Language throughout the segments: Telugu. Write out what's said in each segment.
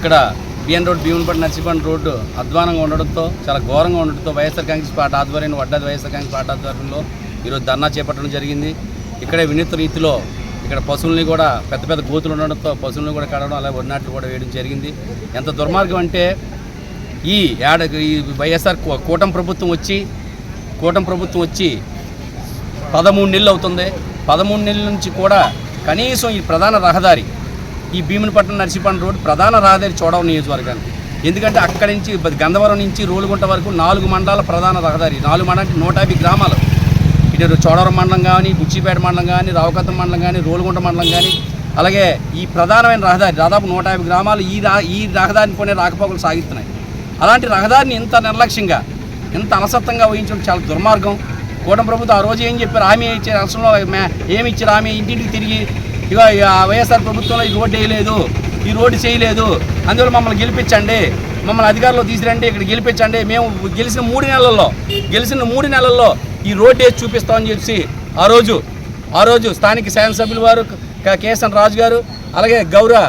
ఇక్కడ BN road Bhimunipattu Narsipatnam road అధ్వానంగా ఉండడంతో చాలా ఘోరంగా ఉండడంతో వైఎస్ఆర్ కాంగ్రెస్ పార్టీ ఆధ్వర్యంలో వడ్డాది వైఎస్ఆర్ కాంగ్రెస్ పార్టీ ఆధ్వర్యంలో ఈరోజు ధర్నా చేపట్టడం జరిగింది. ఇక్కడే వినూత్న రీతిలో ఇక్కడ పశువుల్ని కూడా పెద్ద పెద్ద గోతులు ఉండడంతో పశువుల్ని కూడా కడడం అలాగే వడినాట్లు కూడా వేయడం జరిగింది. ఎంత దుర్మార్గం అంటే ఈ ఏడ ఈ వైఎస్ఆర్ కూటమి ప్రభుత్వం వచ్చి కూటమి ప్రభుత్వం వచ్చి పదమూడు నెలలు అవుతుంది. పదమూడు నెలల నుంచి కూడా కనీసం ఈ ప్రధాన రహదారి ఈ భీమునిపట్నం నర్సీపట్నం రోడ్డు ప్రధాన రహదారి చూడవ నియోజకవర్గానికి. ఎందుకంటే అక్కడి నుంచి గంధవరం నుంచి రోలుగుంట వరకు నాలుగు మండలాల ప్రధాన రహదారి. నాలుగు మండలం నూట యాభై గ్రామాలు. ఇటు చోడవరం మండలం కానీ బుచ్చిపేట మండలం కానీ రావుకత్తం మండలం కానీ రోలుగుంట మండలం కానీ అలాగే ఈ ప్రధానమైన రహదారి దాదాపు నూట యాభై గ్రామాలు ఈ రా ఈ రహదారిని కొనే రాకపోకలు సాగిస్తున్నాయి. అలాంటి రహదారిని ఇంత నిర్లక్ష్యంగా ఇంత అలసత్వంగా వహించడం చాలా దుర్మార్గం. కూటమి ప్రభుత్వం ఆ రోజు ఏం చెప్పారు? హామీ ఇచ్చే రాష్ట్రంలో మే- ఏమి ఇచ్చారు? హామీ ఇంటింటికి తిరిగి ఇక ఈ వైఎస్ఆర్ ప్రభుత్వంలో ఈ రోడ్డు వేయలేదు ఈ రోడ్డు చేయలేదు అందువల్ల మమ్మల్ని గెలిపించండి మమ్మల్ని అధికారంలో తీసుకురండి ఇక్కడ గెలిపించండి. మేము గెలిచిన మూడు నెలల్లో గెలిచిన మూడు నెలల్లో ఈ రోడ్డు వేసి చూపిస్తామని చెప్పి ఆ రోజు ఆ రోజు స్థానిక శాసనసభ్యులు వారు కేఎస్ఎన్ రాజు గారు అలాగే గౌరవ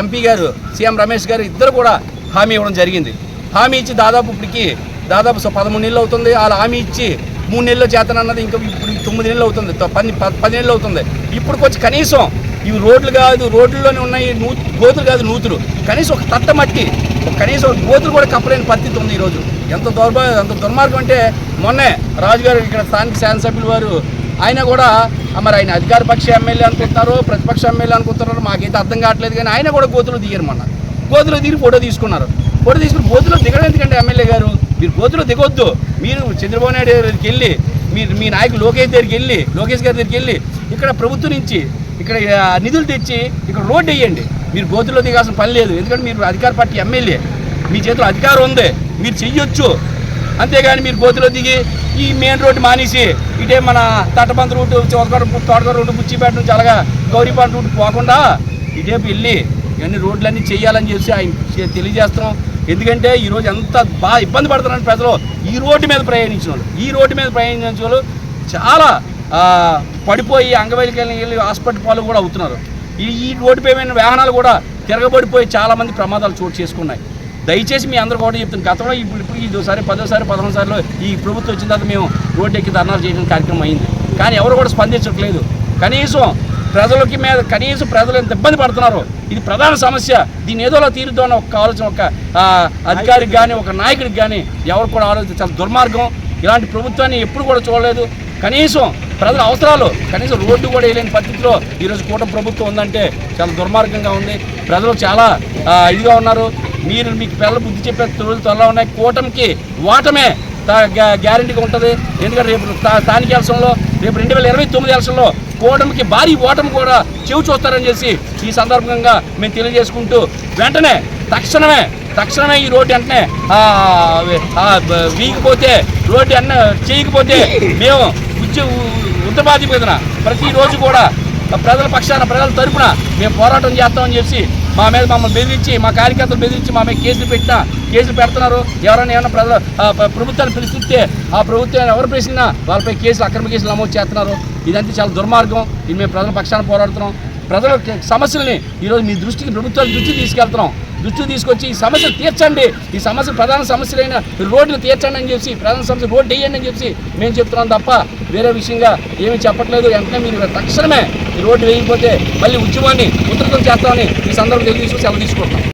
ఎంపీ గారు సీఎం రమేష్ గారు ఇద్దరు కూడా హామీ ఇవ్వడం జరిగింది. హామీ ఇచ్చి దాదాపు ఇప్పటికి దాదాపు పదమూడు నెలలు అవుతుంది. వాళ్ళు హామీ ఇచ్చి మూడు నెలలు చేతనన్నది ఇంకా ఇప్పుడు తొమ్మిది నెలలు అవుతుంది. పది ప- పది నెలలు అవుతుంది. ఇప్పుడు కనీసం ఇవి రోడ్లు కాదు రోడ్లలోనే ఉన్నాయి నూ గోతులు కాదు నూతులు. కనీసం ఒక తట్ట మట్టి కనీసం గోతులు కూడా కప్పలేని పరిస్థితి ఉంది ఈరోజు. ఎంత దౌర్భా ఎంత దుర్మార్గం అంటే మొన్నే రాజుగారు ఇక్కడ స్థానిక శాసనసభ్యులు వారు ఆయన కూడా మరి ఆయన అధికార పక్ష ఎమ్మెల్యే అనుకుంటున్నారు ప్రతిపక్ష ఎమ్మెల్యే అనుకుంటున్నారు మాకైతే అర్థం కావట్లేదు కానీ ఆయన కూడా గోతులు దిగారు మొన్న. గోతులు దిగి ఫోటో తీసుకున్నారు. ఫోటో తీసుకుని గోతులు దిగడం ఎందుకంటే ఎమ్మెల్యే గారు? మీరు గోతులో దిగొద్దు. మీరు చంద్రబాబు నాయుడు దగ్గరికి వెళ్ళి మీరు మీ నాయకులు లోకేష్ దగ్గరికి వెళ్ళి లోకేష్ గారి దగ్గరికి వెళ్ళి ఇక్కడ ప్రభుత్వం నుంచి ఇక్కడ నిధులు తెచ్చి ఇక్కడ రోడ్డు వేయండి. మీరు గోతుల్లో దిగాల్సిన పని లేదు. ఎందుకంటే మీరు అధికార పార్టీ ఎమ్మెల్యే. మీ చేతిలో అధికారం ఉంది. మీరు చెయ్యొచ్చు. అంతేగాని మీరు గోతులో దిగి ఈ మెయిన్ రోడ్డు మానేసి ఇటే మన తట్టబంద రోడ్డు చోదకడ తోటకర రోడ్డు బుచ్చిపేట నుంచి అలాగా గౌరీపాట రూట్ పోకుండా ఇటే వెళ్ళి ఇవన్నీ రోడ్లన్నీ చేయాలని చెప్పి ఆయన తెలియజేస్తాం. తెలియజేస్తున్నాం ఎందుకంటే ఈరోజు ఎంత బాగా ఇబ్బంది పడుతున్నారు ప్రజలు ఈ రోడ్డు మీద ప్రయాణించిన వాళ్ళు. ఈ రోడ్డు మీద ప్రయాణించిన వాళ్ళు చాలా పడిపోయి అంగవైకల్యం వెళ్ళి హాస్పిటల్ పాలు కూడా అవుతున్నారు. ఈ ఈ రోడ్డుపై వాహనాలు కూడా తిరగబడిపోయి చాలామంది ప్రమాదాలు చోటు చేసుకున్నాయి. దయచేసి మీ అందరూ కూడా చెప్తాను గతంలో ఇప్పుడు ఇప్పుడు ఇదోసారి పదోసారి పదకొండు సార్లు ఈ ప్రభుత్వం వచ్చిన తర్వాత మేము రోడ్డు ఎక్కి ధర్నాలు చేయడం కార్యక్రమం అయింది. కానీ ఎవరు కూడా స్పందించట్లేదు. కనీసం ప్రజలకి మీద కనీసం ప్రజలు ఎంత ఇబ్బంది పడుతున్నారు? ఇది ప్రధాన సమస్య. దీన్ని ఏదోలా తీరుద్దామని ఒక కావాల్సిన ఒక అధికారికి కానీ ఒక నాయకుడికి కానీ ఎవరు కూడా ఆలోచన చాలా దుర్మార్గం. ఇలాంటి ప్రభుత్వాన్ని ఎప్పుడు కూడా చూడలేదు. కనీసం ప్రజల అవసరాలు కనీసం రోడ్డు కూడా వేయలేని పరిస్థితిలో ఈరోజు కూటమి ప్రభుత్వం ఉందంటే చాలా దుర్మార్గంగా ఉంది. ప్రజలు చాలా ఇదిగా ఉన్నారు. మీరు మీకు పిల్లలు బుద్ధి చెప్పే రోజులు త్వరలో ఉన్నాయి. కూటమికి ఓటమే గ్యారంటీగా ఉంటుంది. ఎందుకంటే రేపు స్థానిక ఎలక్షన్లో రేపు రెండు వేల ఇరవై తొమ్మిది ఎలక్షన్లో కూటమికి భారీ ఓటమి కూడా చెవి చూస్తారని చేసి ఈ సందర్భంగా మేము తెలియజేసుకుంటూ వెంటనే తక్షణమే తక్షణమే ఈ రోడ్డు వెంటనే వీగిపోతే రోడ్డు అన్న చేయకపోతే మేము ఉద్య ఉత్తరబాధిపోతున్న ప్రతిరోజు కూడా ప్రజల పక్షాన ప్రజల తరపున మేము పోరాటం చేస్తామని చెప్పి మా మీద మమ్మల్ని బెదిరించి మా కార్యకర్తలు బెదిరించి మా మీద కేసులు పెట్టినా కేసులు పెడుతున్నారు. ఎవరైనా ఏమైనా ప్రజలు ప్రభుత్వాన్ని పిలుస్తుంటే ఆ ప్రభుత్వాన్ని ఎవరు పిలిచినా వాళ్ళపై కేసులు అక్రమ కేసులు నమోదు చేస్తున్నారు. ఇదంతా చాలా దుర్మార్గం. ఇది మేము ప్రజల పక్షాన పోరాడుతున్నాం. ప్రజల సమస్యల్ని ఈరోజు మీ దృష్టికి ప్రభుత్వాల దృష్టికి తీసుకెళ్తున్నాం. దృష్టి తీసుకొచ్చి ఈ సమస్యలు తీర్చండి. ఈ సమస్య ప్రధాన సమస్యలైన రోడ్లు తీర్చండి అని చెప్పి ప్రధాన సమస్య రోడ్డు వేయండి అని చెప్పి మేము చెప్తున్నాం తప్ప వేరే విషయంగా ఏమీ చెప్పట్లేదు. వెంటనే మీరు తక్షణమే ఈ రోడ్డు వేయకపోతే మళ్ళీ ఉద్యమాన్ని ఉధృతం చేస్తామని ఈ సందర్భం తెలియజేసి సెలవు తీసుకుంటాం